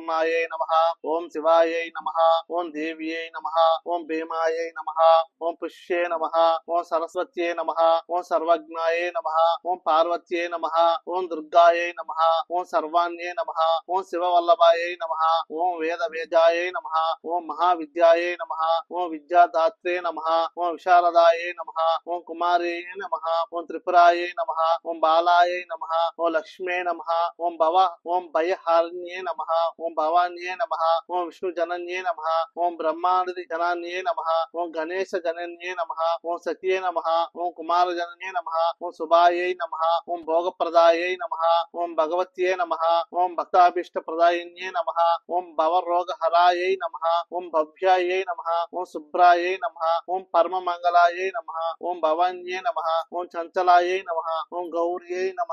బ్రహ్మాయై నమ ఓం శివాయై నమ ఓం దేవ్యై నమ ఓం భీమాయై నమ ఓం పుష్యే నమ ఓం సరస్వత్యై నమ ఓం సర్వజ్ఞాయే నమ ఓం పార్వత్యే నమ ఓం దుర్గాయై నమ ఓం సర్వాణ్యే నమ ఓం శివవల్లభాయై నమ ఓం వేద వేదాయై నమ ఓం మహావిద్యాయై నమ ఓం విద్యాదాత్రే నమ ఓం విశారదాయై నమ ఓం కుమారే నమ ఓం త్రిపురాయై నమ ఓం బాలాయై నమ ఓం లక్ష్మే నమ ఓం భవ ఓం భయహారిణ్యే నమ ఓం భవాన్యే నమ ఓం విష్ణు జనన్యే నమ ఓం బ్రహ్మాండి జనాన్యే నమ ఓం గణేశ జనన్యే నమ ఓం సత్యే నమ ఓం కుమార జనన్యే నమ ఓం శుభాయై నమ ఓం భోగప్రదాయై నమ ఓం భగవత్యే నమ ఓం భక్తాభీష్ట ప్రదాయిన్యే నమ ఓం భవరోగహరాయై నమ ఓం భవ్యాయై నమ ఓం శుభ్రాయై నమ ఓం పరమమంగళాయై నమ ఓం భవాన్యే నమ ఓం చంచలాయై నమ ఓం గౌర్యై నమ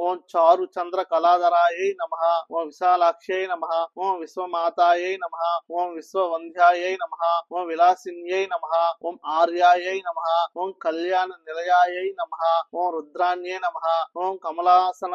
ఓం చారు చంద్ర కళాధరాయై నమ ఓం విశాలాక్షై నమ ఓం విశ్వమాతాయై నమ ఓం విశ్వవంధ్యాయై నమ ఓం విలాసిన్యై నమ ఓం ఆర్యాయై నమ ఓం కళ్యాణ నిలయాయై నమ ఓం రుద్రాన్యై నమ ఓం కమలాసన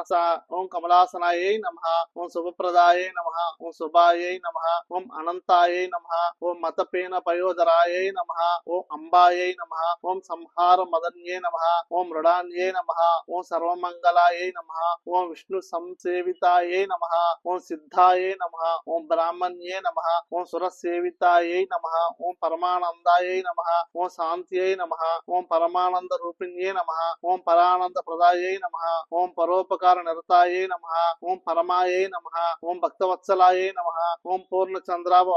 ఓం కమలాసనాయై నమ ఓం శుభప్రదాయై నమ ఓం శుభాయై నమ ఓం అనంతాయై నమ ఓం మతపేన పయోధరాయై నమ ఓం అంబాయై నమ ఓం సంహార మదన్యే నమ ఓం మృడాన్యే నమ ఓం సర్వమంగళాయై నమ ఓం విష్ణు సంసేవితాయే నమ ఓం సిద్ధాయే నమ ఓం బ్రాహ్మణ్యే నమ ఓం సురసేవితాయే నమ ఓం పరమానందాయే నమ ఓం శాంత్యై నమ ఓం పరమానంద రూపిణ్యే నమ ఓం పరానంద ప్రదాయే నమ ఓం పరోపకార నిరతాయే నమ ఓం పరమాయే నమ ఓం భక్తవత్సలాయే నమ ఓం పూర్ణ చంద్రాభ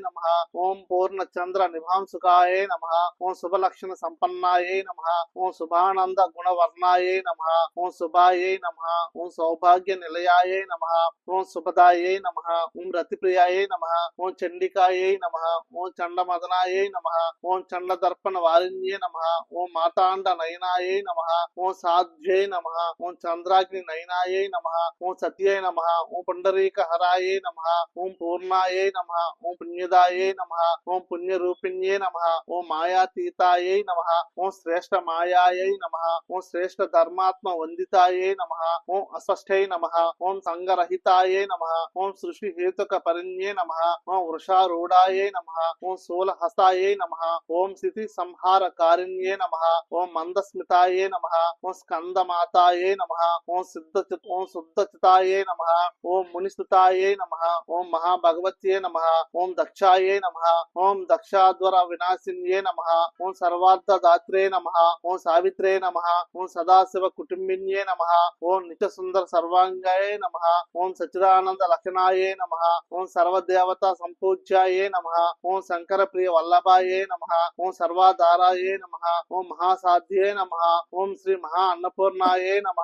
నమ ఓం పూర్ణ చంద్ర నిభాంసుకాయై నమ ఓం శుభలక్షణ సంపన్నాయే నమ ఓం శుభానంద గుణవర్ణాయే నమ ఓం శుభాయే నమ నమ ఓం సౌభాగ్య నిలయాయ నమ ఓం శుభదాయై నమ ఓం రతిప్రియాయ నమ ఓం చండికాయ నమ ఓం చండమదనాయై నమ ఓం చండ దర్పణ వారిణ్యే నమ ఓం మాతాండ నయనాయ నమ ఓం సాధ్యై నమ ఓం చంద్రాగ్ని నయనాయ నమ ఓం సత్యై నమ ఓం పుండరీక హరాయ నమ ఓం పూర్ణాయ నమ ఓం పుణ్యదాయ నమ ఓం పుణ్యరూపిణ్యే నమ ఓం మాయాతీతాయ నమ ఓం శ్రేష్ఠ మాయాయ నమ ఓం శ్రేష్ఠ ధర్మాత్మ వందితాయ నమ ఓం అస్పష్టై నమ ఓం సంగరహితాయే నమ ఓం సృష్టి హేతుక పరిణ్యే నమ ఓం వృషారూఢాయే నమ ఓం శూలహస్తాయై నమ ఓం స్థితి సంహార కారిణ్యే నమ ఓం మందస్మితాయే నమ ఓం స్కందమాతాయే నమ ఓం సిద్ధ ఓం శుద్ధచితాయే నమ ఓం మునిస్తుతాయే నమ ఓం మహాభగవత్యే నమ ఓం దక్షాయే నమ ఓం దక్షాధ్వర వినాశిన్యే నమ ఓం సర్వార్థదాత్రే నమ ఓం సావిత్రే నమ ఓం సదాశివ కుటుంబిన్యే నమ ఓం నిత్య సుందర సర్వాంగాయే నమ. ఓం సచిదానంద లక్షణాయే నమ. ఓం సర్వదేవత సంపూజ్యాయే నమ. ఓం శంకర ప్రియ వల్లభాయే నమ. ఓం సర్వాధారాయే నమ. ఓం మహాసాధ్యే నమ. ఓం శ్రీ మహా అన్నపూర్ణాయే నమ.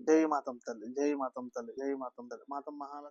జై మాతం తల్లి జై మాతం తల్లి జై మాతం తల్లి. మాతం మహాలక్ష్మి.